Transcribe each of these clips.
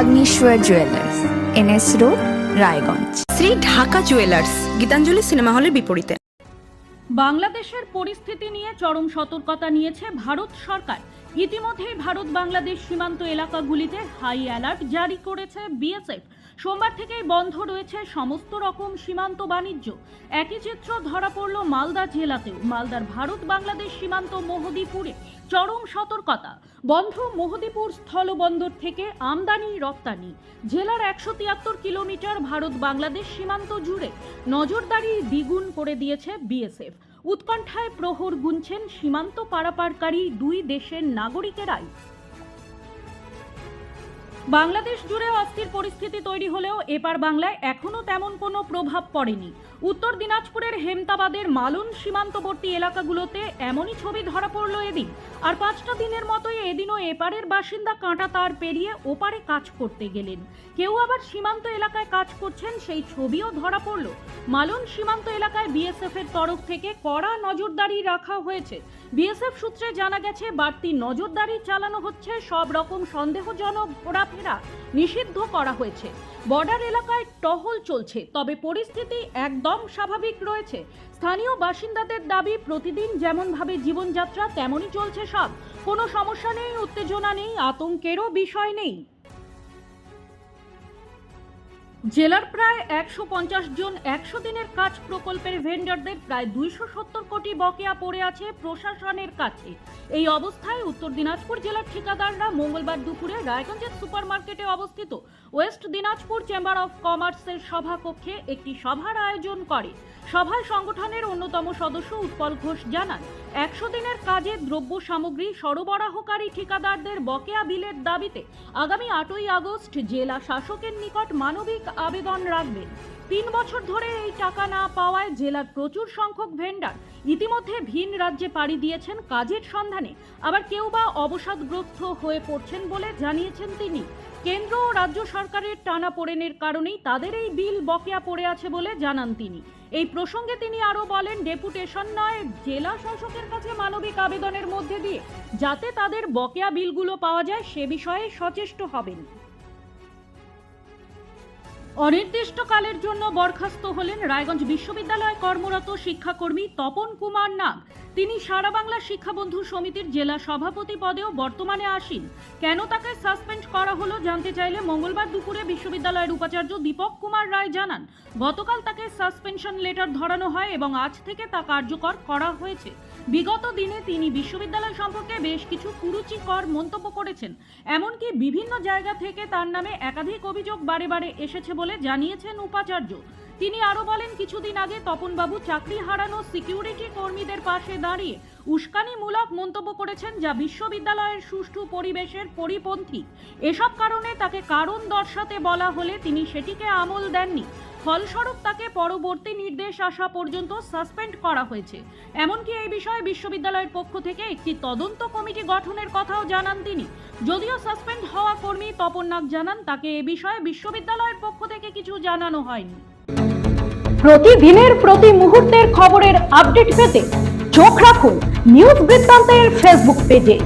Agnishwar jewellers NS road Raiganj Shri Dhaka jewellers Gitanjali cinema হলের বিপরীতে। বাংলাদেশের পরিস্থিতি নিয়ে চরম সতর্কতা নিয়েছে ভারত সরকার। ইতিমধ্যেই ভারত বাংলাদেশ সীমান্ত এলাকাগুলিতে হাই অ্যালার্ট জারি করেছে বিএসএফ। সোমবার থেকেই বন্ধ রয়েছে সমস্ত রকম সীমান্ত বাণিজ্য। একই চিত্র ধরা পড়ল মালদা জেলাতেও। মালদার ভারত বাংলাদেশ সীমান্ত মোহদীপুরে চরম সতর্কতা। বন্ধ মোহদীপুর স্থলবন্দর থেকে আমদানি, রপ্তানি। জেলার একশো তিয়াত্তর কিলোমিটার ভারত বাংলাদেশ সীমান্ত জুড়ে নজরদারি দ্বিগুণ করে দিয়েছে বিএসএফ। উৎকণ্ঠায় প্রহর গুনছেন সীমান্ত পারাপারকারী দুই দেশের নাগরিকেরাই। বাংলাদেশ জুড়ে অস্থির পরিস্থিতি তৈরি হলেও এপার বাংলায় এখনও তেমন কোনো প্রভাব পড়েনি। উত্তর দিনাজপুরের হেমতাবাদের মালুন সীমান্তবর্তী এলাকাগুলোতে এমনই ছবি ধরা পড়ল এদিন। আর পাঁচটা দিনের মতোই এদিনও এপারের বাসিন্দা কাঁটা তার পেরিয়ে ওপারে কাজ করতে গেলেন। কেউ আবার সীমান্ত এলাকায় কাজ করছেন সেই ছবিও ধরা পড়ল। মালুন সীমান্ত এলাকায় বিএসএফ এর তরফ থেকে কড়া নজরদারি রাখা হয়েছে। বিএসএফ সূত্রে জানা গেছে, বাড়তি নজরদারি চালানো হচ্ছে, সব রকম সন্দেহজনক ঘোরাফেরা নিষিদ্ধ করা হয়েছে। বর্ডার এলাকায় টহল চলছে, তবে পরিস্থিতি একদম স্বাভাবিক রয়েছে। স্থানীয় বাসিন্দাদের দাবি, প্রতিদিন যেমনভাবে জীবনযাত্রা, তেমনই চলছে সব। কোনো সমস্যা নেই, উত্তেজনা নেই, আতঙ্কেরও বিষয় নেই। জেলার প্রায় একশো পঞ্চাশ জন একশো দিনের কাজ প্রকল্পের ভেন্ডারদের প্রায় দুইশো সত্তর কোটি বকেয়া পড়ে আছে প্রশাসনের কাছে। এই অবস্থায় উত্তর দিনাজপুর জেলার ঠিকাদাররা মঙ্গলবার দুপুরে রায়গঞ্জের সুপারমার্কেটে অবস্থিত ওয়েস্ট দিনাজপুর চেম্বার অফ কমার্সের সভাকক্ষে একটি সভার আয়োজন করে। সভায় সংগঠনের অন্যতম সদস্য উৎপল ঘোষ জানান, একশো দিনের কাজে দ্রব্য সামগ্রী সরবরাহকারী ঠিকাদারদের বকেয়া বিলের দাবিতে আগামী আটই আগস্ট জেলা শাসকের নিকট মানবিক আবেদন রাখবেন তিন বছর ধরে এই টাকা না পাওয়ায় জেলার প্রচুর সংখ্যক ভেন্ডার ইতিমধ্যে ভিন রাজ্যে পাড়ি দিয়েছেন কাজের সন্ধানে। আবার কেউ বা অবসাদগ্রস্ত হয়ে পড়ছেন বলে জানিয়েছেন তিনি। কেন্দ্র ও রাজ্য সরকারের টানা টানাপোড়েনের কারণেই তাদের এই বিল বকেয়া পড়ে আছে বলে জানান তিনি। এই প্রসঙ্গে তিনি আরও বলেন, ডেপুটেশন নয়, জেলা শাসকের কাছে মানবিক আবেদনের মধ্যে দিয়ে যাতে তাদের বকেয়া বিলগুলো পাওয়া যায় সে বিষয়ে সচেষ্ট হবেন। অনির্দিষ্টকালের জন্য বরখাস্ত হলেন রায়গঞ্জ বিশ্ববিদ্যালয়ে কর্মরত শিক্ষাকর্মী তপন কুমার নাগ। তিনি সারা বাংলা শিক্ষাবন্ধু সমিতির জেলা সভাপতি পদেও বর্তমানে আসীন। কেন তাকে সাসপেন্ড করা হলো জানতে চাইলে মঙ্গলবার দুপুরে বিশ্ববিদ্যালয়ের উপাচার্য দীপক কুমার রায় জানান, গতকাল তাকে সাসপেনশন লেটার ধরানো হয় এবং আজ থেকে তা কার্যকর করা হয়েছে। বিগত দিনে তিনি বিশ্ববিদ্যালয় সম্পর্কে বেশ কিছু কুরুচিকর মন্তব্য করেছেন, এমনকি বিভিন্ন জায়গা থেকে তার নামে একাধিক অভিযোগ বারে বারে এসেছে বলে জানিয়েছেন উপাচার্য। তিনি আরও বলেন, কিছুদিন আগে তপনবাবু চাকরি হারানো সিকিউরিটি কর্মীদের পাশে দাঁড়িয়ে উস্কানিমূলক মন্তব্য করেছেন যা বিশ্ববিদ্যালয়ের সুষ্ঠু পরিবেশের পরিপন্থী। এসব কারণে তাকে কারণ দর্শাতে বলা হলে তিনি সেটিকে আমল দেননি। ফলস্বরূপ তাকে পরবর্তী নির্দেশ আসা পর্যন্ত সাসপেন্ড করা হয়েছে। এমনকি এই বিষয়ে বিশ্ববিদ্যালয়ের পক্ষ থেকে একটি তদন্ত কমিটি গঠনের কথাও জানান তিনি। যদিও সাসপেন্ড হওয়া কর্মী তপন নাগ জানান, তাকে এ বিষয়ে বিশ্ববিদ্যালয়ের পক্ষ থেকে কিছু জানানো হয়নি। প্রতিদিনের প্রতি মুহূর্তের খবরের আপডেট পেতে চোখ রাখুন নিউজ বৃত্তান্তের ফেসবুক পেজে।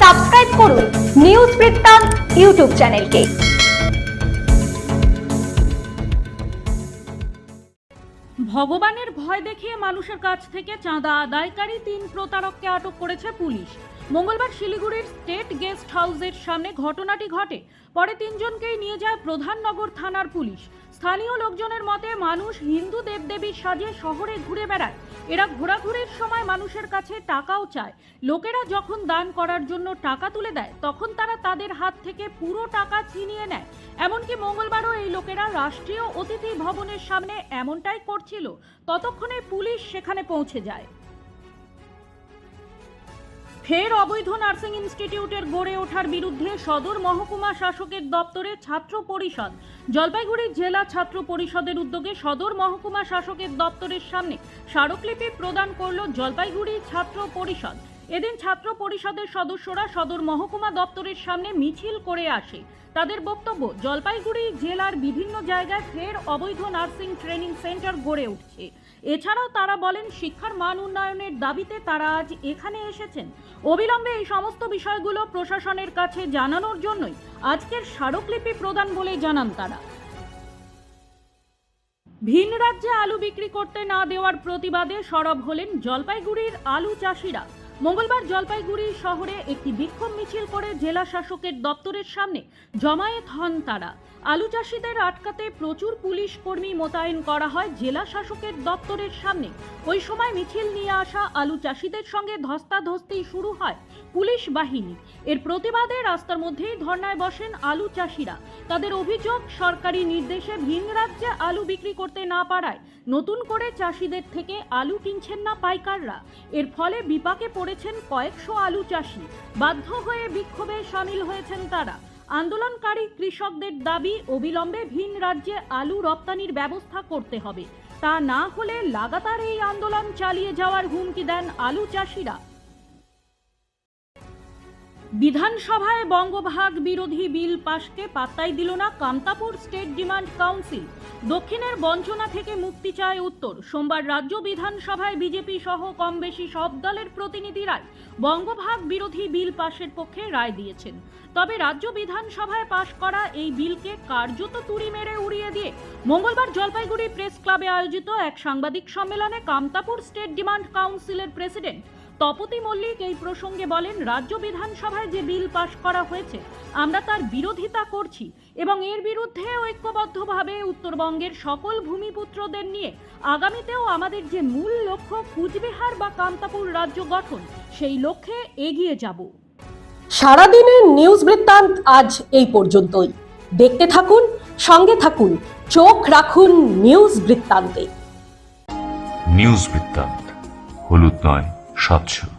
সাবস্ক্রাইব করুন নিউজ বৃত্তান্ত ইউটিউব চ্যানেলকে। ভগবানের ভয় দেখিয়ে মানুষের কাছ থেকে চাঁদা আদায়কারী তিন প্রতারককে আটক করেছে পুলিশ। মঙ্গলবার শিলিগুড়ির স্টেট গেস্ট হাউসের সামনে ঘটনাটি ঘটে। পরে তিনজনকেই নিয়ে যায় প্রধাননগর থানার পুলিশ। স্থানীয় লোকজনের মতে, মানুষ হিন্দু দেবদেবীর সাজে শহরে ঘুরে বেড়ায়। এরা ঘোরাঘুরির সময় মানুষের কাছে টাকাও চায়। লোকেরা যখন দান করার জন্য টাকা তুলে দেয়, তখন তারা তাদের হাত থেকে পুরো টাকা ছিনিয়ে নেয়। এমনকি মঙ্গলবারও এই লোকেরা রাষ্ট্রীয় অতিথি ভবনের সামনে এমনটাই করছিল, ততক্ষণে পুলিশ সেখানে পৌঁছে যায়। ফের অবৈধ নার্সিং ইনস্টিটিউটের গড়ে ওঠার বিরুদ্ধে সদর মহকুমা শাসকের দপ্তরে ছাত্র পরিষদ। জলপাইগুড়ি জেলা ছাত্র পরিষদের উদ্যোগে সদর মহকুমা শাসকের দপ্তরের সামনে স্মারকলিপি প্রদান করল জলপাইগুড়ি ছাত্র পরিষদ। এদিন ছাত্র পরিষদের সদস্যরা সদর মহকুমা দপ্তরের সামনে মিছিল করে আসে। তাদের বক্তব্য, জলপাইগুড়ি জেলার বিভিন্ন জায়গায় ফের অবৈধ নার্সিং ট্রেনিং সেন্টার গড়ে উঠছে। এছাড়াও তারা বলেন, শিক্ষার মান উন্নয়নের দাবিতে তারা আজ এখানে এসেছেন। অবিলম্বে এই সমস্ত বিষয়গুলো প্রশাসনের কাছে জানানোর জন্যই আজকের স্মারকলিপি প্রদান বলে জানান তারা। ভিন রাজ্যে আলু বিক্রি করতে না দেওয়ার প্রতিবাদে সরব হলেন জলপাইগুড়ির আলু চাষিরা। মঙ্গলবার জলপাইগুড়ি শহরে একটি বিক্ষোভ মিছিল করে জেলা শাসকের দপ্তরের সামনে জমায়েত হন তারা। আলু চাষিদের আটকাতে প্রচুর পুলিশ কর্মী মোতায়েন করা হয় জেলা শাসকের দপ্তরের সামনে। ওই সময় মিছিল নিয়ে আসা আলু চাষিদের সঙ্গে ধস্তাধস্তি শুরু হয় পুলিশ বাহিনী। এর প্রতিবাদে রাস্তার মধ্যেই ধর্নায় বসেন আলু চাষিরা। তাদের অভিযোগ, সরকারি নির্দেশে ভিন রাজ্যে আলু বিক্রি করতে না পারায় নতুন করে চাষিদের থেকে আলু কিনছেন না পাইকাররা। এর ফলে বিপাকে পড়েছেন কয়েকশো আলু চাষি। বাধ্য হয়ে বিক্ষোভে সামিল হয়েছেন তারা। আন্দোলনকারী কৃষকদের দাবি, অবিলম্বে ভিন রাজ্যে আলু রপ্তানির ব্যবস্থা করতে হবে। তা না হলে লাগাতার এই আন্দোলন চালিয়ে যাওয়ার হুমকি দেন আলু চাষিরা। বিধানসভায় বঙ্গভাগ বিরোধী বিল পাশকে পাত্তাই দিল না কামতাপুর স্টেট ডিমান্ড কাউন্সিল। দক্ষিণের বঞ্চনা থেকে মুক্তি চায় উত্তর। সোমবার রাজ্য বিধানসভায় বিজেপি সহ কম বেশি সব দলের প্রতিনিধিরাই বঙ্গভাগ বিরোধী বিল পাশের পক্ষে রায় দিয়েছেন। তবে রাজ্য বিধানসভায় পাশ করা এই বিলকে কার্যত তুড়ি মেরে উড়িয়ে দিয়ে মঙ্গলবার জলপাইগুড়ি প্রেস ক্লাবে আয়োজিত এক সাংবাদিক সম্মেলনে কামতাপুর স্টেট ডিমান্ড কাউন্সিলের প্রেসিডেন্ট তপতি মল্লিক এই প্রসঙ্গে বলেন রাজ্য বিধানসভায় যে বিল পাশ করা হয়েছে আমরা তার বিরোধিতা করছি এবং এর বিরুদ্ধে ঐক্যবদ্ধভাবে উত্তরবঙ্গের সকল ভূমিপুত্রদের নিয়ে আগামীতেও আমাদের যে মূল লক্ষ্য কুচবিহার বা কামতাপুর রাজ্য গঠন সেই লক্ষ্যে এগিয়ে যাব। সারাদিনের নিউজ বৃত্তান্ত আজ এই পর্যন্তই। দেখতে থাকুন সঙ্গে থাকুন চোখ রাখুন নিউজ বৃত্তান্তে। নিউজ বৃত্তান্ত হলুদ নয়। շատ շուտ